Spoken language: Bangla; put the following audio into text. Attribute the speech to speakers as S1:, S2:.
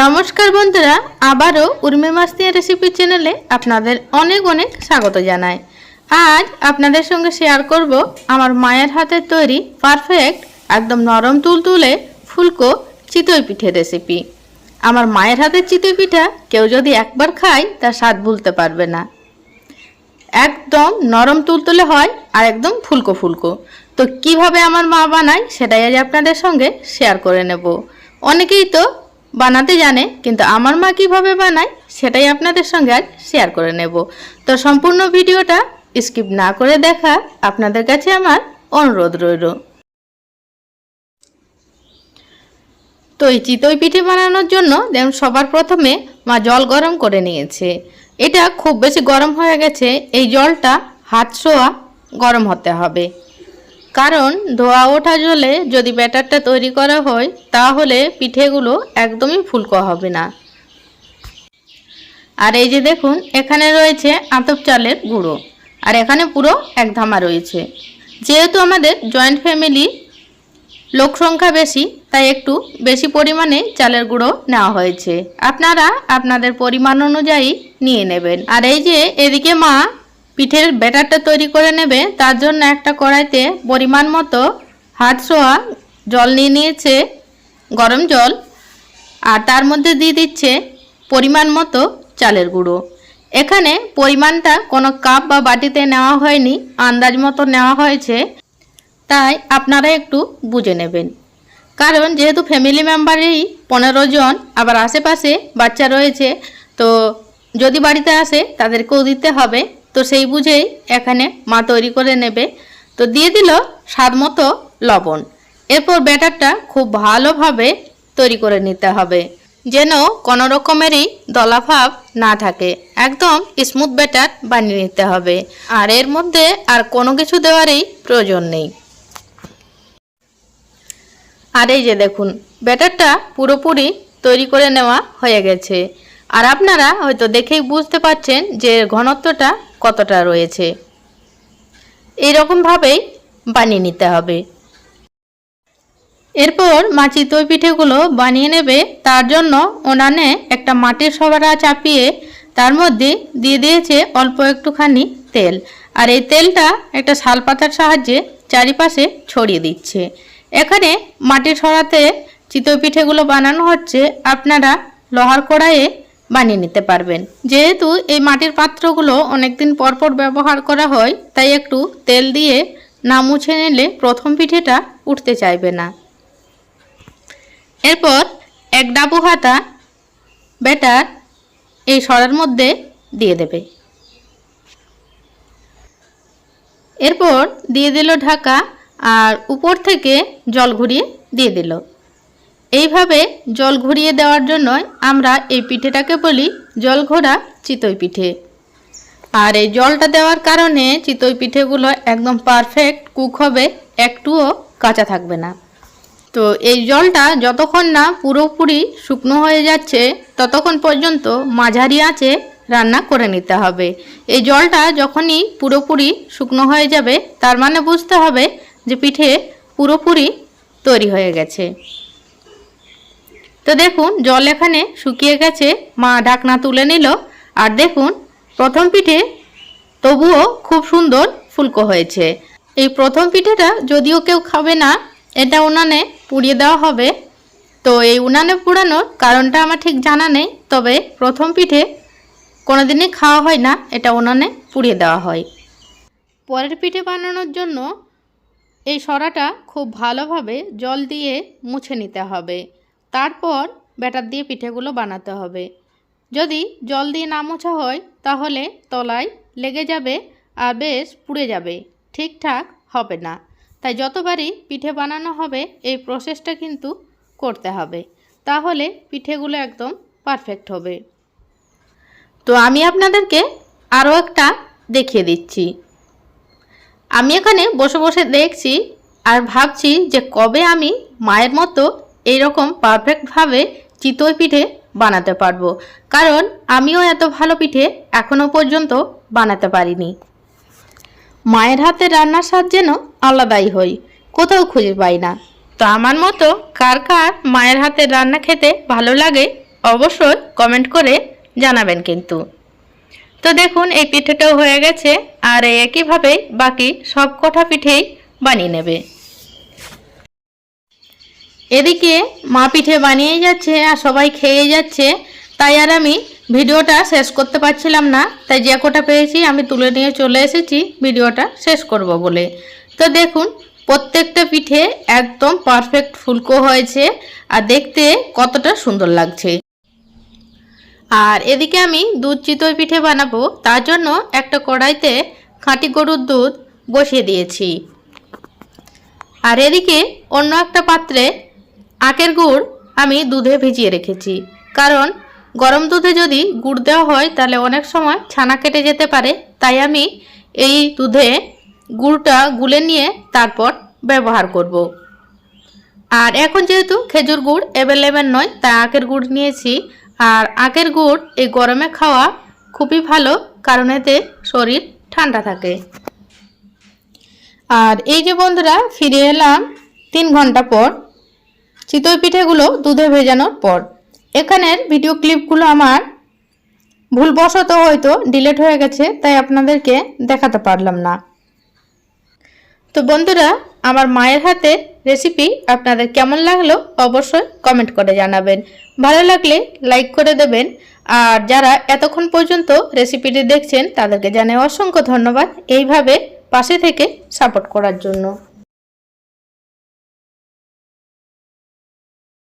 S1: নমস্কার বন্ধুরা, আবারও উর্মি মাস্তিয়া রেসিপি চ্যানেলে আপনাদের অনেক অনেক স্বাগত জানাই। আজ আপনাদের সঙ্গে শেয়ার করব আমার মায়ের হাতের তৈরি পারফেক্ট একদম নরম তুলতুলে ফুলকো চিতই পিঠে রেসিপি আমার মায়ের হাতের চিতই পিঠা কেউ যদি একবার খায়, তার স্বাদ ভুলতে পারবে না। একদম নরম তুলতুলে হয় আর একদম ফুলকো ফুলকো। তো কীভাবে আমার মা বানায়, সেটাই আজ আপনাদের সঙ্গে শেয়ার করে নেব। অনেকেই তো বানাতে জানে, কিন্তু আমার মা কীভাবে বানায়, সেটাই আপনাদের সঙ্গে আজ শেয়ার করে নেব। তো সম্পূর্ণ ভিডিওটা স্কিপ না করে দেখা আপনাদের কাছে আমার অনুরোধ রইল। তো এই চিতই পিঠে বানানোর জন্য যেমন সবার প্রথমে মা জল গরম করে নিয়েছে। এটা খুব বেশি গরম হয়ে গেছে, এই জলটা হাত ছোঁয়া গরম হতে হবে। কারণ ধোয়া ওঠা জলে যদি ব্যাটারটা তৈরি করা হয়, তাহলে পিঠেগুলো একদমই ফুলকো হবে না। আর এই যে দেখুন, এখানে রয়েছে আতপ চালের গুঁড়ো। আর এখানে পুরো এক ধামা রয়েছে। যেহেতু আমাদের জয়েন্ট ফ্যামিলি লোক সংখ্যা বেশি, তাই একটু বেশি পরিমাণে চালের গুঁড়ো নেওয়া হয়েছে। আপনারা আপনাদের পরিমাণ অনুযায়ী নিয়ে নেবেন। আর এই যে এদিকে মা পিঠের ব্যাটারটা তৈরি করে নেবে, তার জন্য একটা কড়াইতে পরিমাণ মতো হাত ছোঁয়া জল নিয়ে নিয়েছে, গরম জল, আর তার মধ্যে দিয়ে দিচ্ছে পরিমাণ মতো চালের গুঁড়ো। এখানে পরিমাণটা কোনো কাপ বা বাটিতে নেওয়া হয়নি, আন্দাজ মতো নেওয়া হয়েছে, তাই আপনারা একটু বুঝে নেবেন। কারণ যেহেতু ফ্যামিলি মেম্বারেই পনেরো জন, আবার আশেপাশে বাচ্চা রয়েছে, তো যদি বাড়িতে আসে তাদেরকেও দিতে হবে। তো সেই বুঝেই এখানে মা তৈরি করে নেবে। তো দিয়ে দিল স্বাদ মতো লবণ। এরপর ব্যাটারটা খুব ভালোভাবে তৈরি করে নিতে হবে। যেন কোনো রকমেরই দলাভাব না থাকে। একদম স্মুথ ব্যাটার বানিয়ে নিতে হবে। আর এর মধ্যে আর কোনো কিছু দেওয়ারই প্রয়োজন নেই। আর এই যে দেখুন, ব্যাটারটা পুরোপুরি তৈরি করে নেওয়া হয়ে গেছে। আর আপনারা হয়তো দেখেই বুঝতে পারছেন যে ঘনত্বটা কতটা রয়েছে। এইরকমভাবেই বানিয়ে নিতে হবে। এরপর মা চিতই পিঠেগুলো বানিয়ে নেবে। তার জন্য ওনানে একটা মাটির সবারা চাপিয়ে তার মধ্যে দিয়ে দিয়েছে অল্প একটুখানি তেল। আর এই তেলটা একটা শালপাতার সাহায্যে চারিপাশে ছড়িয়ে দিচ্ছে। এখানে মাটির সরাতে চিতই পিঠেগুলো বানানো হচ্ছে। আপনারা লোহার কড়াইয়ে বানিয়ে নিতে পারবেন। যেহেতু এই মাটির পাত্রগুলো অনেকদিন পরপর ব্যবহার করা হয়, তাই একটু তেল দিয়ে না মুছে নিলে প্রথম পিঠেটা উঠতে চাইবে না। এরপর এক ডাবু হাতা ব্যাটার এই সরার মধ্যে দিয়ে দেবে। এরপর দিয়ে দিল ঢাকা আর উপর থেকে জল ঘুরিয়ে দিয়ে দিল। এইভাবে জল ঘুরিয়ে দেওয়ার জন্যই আমরা এই পিঠেটাকে বলি জল ঘোরা চিতই পিঠে। আর এই জলটা দেওয়ার কারণে চিতই পিঠেগুলো একদম পারফেক্ট কুক হবে, একটুও কাঁচা থাকবে না। তো এই জলটা যতক্ষণ না পুরোপুরি শুকনো হয়ে যাচ্ছে, ততক্ষণ পর্যন্ত মাঝারি আঁচে রান্না করে নিতে হবে। এই জলটা যখনই পুরোপুরি শুকনো হয়ে যাবে, তার মানে বুঝতে হবে যে পিঠে পুরোপুরি তৈরি হয়ে গেছে। তো দেখুন, জল এখানে শুকিয়ে গেছে, মা ঢাকনা তুলে নিল, আর দেখুন, প্রথম পিঠে তবুও খুব সুন্দর ফুলকো হয়েছে। এই প্রথম পিঠেটা যদিও কেউ খাবে না, এটা উনানে পুড়িয়ে দেওয়া হবে। তো এই উনানে পুড়ানোর কারণটা আমার ঠিক জানা নেই, তবে প্রথম পিঠে কোনোদিনই খাওয়া হয় না, এটা উনানে পুড়িয়ে দেওয়া হয়। পরের পিঠে বানানোর জন্য এই সরাটা খুব ভালোভাবে জল দিয়ে মুছে নিতে হবে। তারপর ব্যাটার দিয়ে পিঠেগুলো বানাতে হবে। যদি জল দিয়ে না মোছা হয়, তাহলে তলায় লেগে যাবে আর বেশ পুড়ে যাবে। ঠিকঠাক হবে না। তাই যতবারই পিঠে বানানো হবে, এই প্রসেসটা কিন্তু করতে হবে। তাহলে পিঠেগুলো একদম পারফেক্ট হবে। তো আমি আপনাদেরকে আরও একটা দেখিয়ে দিচ্ছি। আমি এখানে বসে বসে দেখছি আর ভাবছি যে কবে আমি মায়ের মতো এইরকম পারফেক্টভাবে চিতই পিঠে বানাতে পারব। কারণ আমিও এত ভালো পিঠে এখনও পর্যন্ত বানাতে পারিনি। মায়ের হাতে রান্নার স্বাদ যেন আলাদাই হই কোথাও খুঁজে পাই না। তো আমার মতো কার কার মায়ের হাতে রান্না খেতে ভালো লাগে অবশ্যই কমেন্ট করে জানাবেন কিন্তু। তো দেখুন, এই পিঠেটাও হয়ে গেছে আর এই একইভাবে বাকি সব কটা পিঠেই বানিয়ে নেবে। এদিকে মা পিঠে বানিয়ে যাচ্ছে আর সবাই খেয়ে যাচ্ছে। তাই আর আমি ভিডিওটা শেষ করতে পারছিলাম না। তাই যে কটা পেয়েছি আমি তুলে নিয়ে চলে এসেছি। ভিডিওটা শেষ করব বলে। তো দেখুন, প্রত্যেকটা পিঠে একদম পারফেক্ট ফুলকো হয়েছে আর দেখতে কতটা সুন্দর লাগছে। আর এদিকে আমি দুধ চিতই পিঠে বানাবো। তার জন্য একটা কড়াইতে খাঁটি গরুর দুধ বসিয়ে দিয়েছি। আর এদিকে অন্য একটা পাত্রে আখের গুড় আমি দুধে ভিজিয়ে রেখেছি। কারণ গরম দুধে যদি গুড় দেওয়া হয়, তাহলে অনেক সময় ছানা কেটে যেতে পারে। তাই আমি এই দুধে গুড়টা গুলে নিয়ে তারপর ব্যবহার করব। আর এখন যেহেতু খেজুর গুড় অ্যাভেলেবেল নয়, তাই আখের গুড় নিয়েছি। আর আখের গুড় এই গরমে খাওয়া খুবই ভালো, কারণ এতে শরীর ঠান্ডা থাকে। আর এই যে বন্ধুরা, ফিরে এলাম তিন ঘণ্টা পর। চিতই পিঠেগুলো দুধে ভেজানোর পর। এখানের ভিডিও ক্লিপগুলো আমার ভুলবশত হয়তো ডিলেট হয়ে গেছে, তাই আপনাদেরকে দেখাতে পারলাম না। তো বন্ধুরা, আমার মায়ের হাতের রেসিপি আপনাদের কেমন লাগল অবশ্যই কমেন্ট করে জানাবেন। ভালো লাগলে লাইক করে দেবেন, আর যারা এতক্ষণ পর্যন্ত রেসিপিটি দেখছেন, তাদেরকে জানাই অসংখ্য ধন্যবাদ এইভাবে পাশে থেকে সাপোর্ট করার জন্য।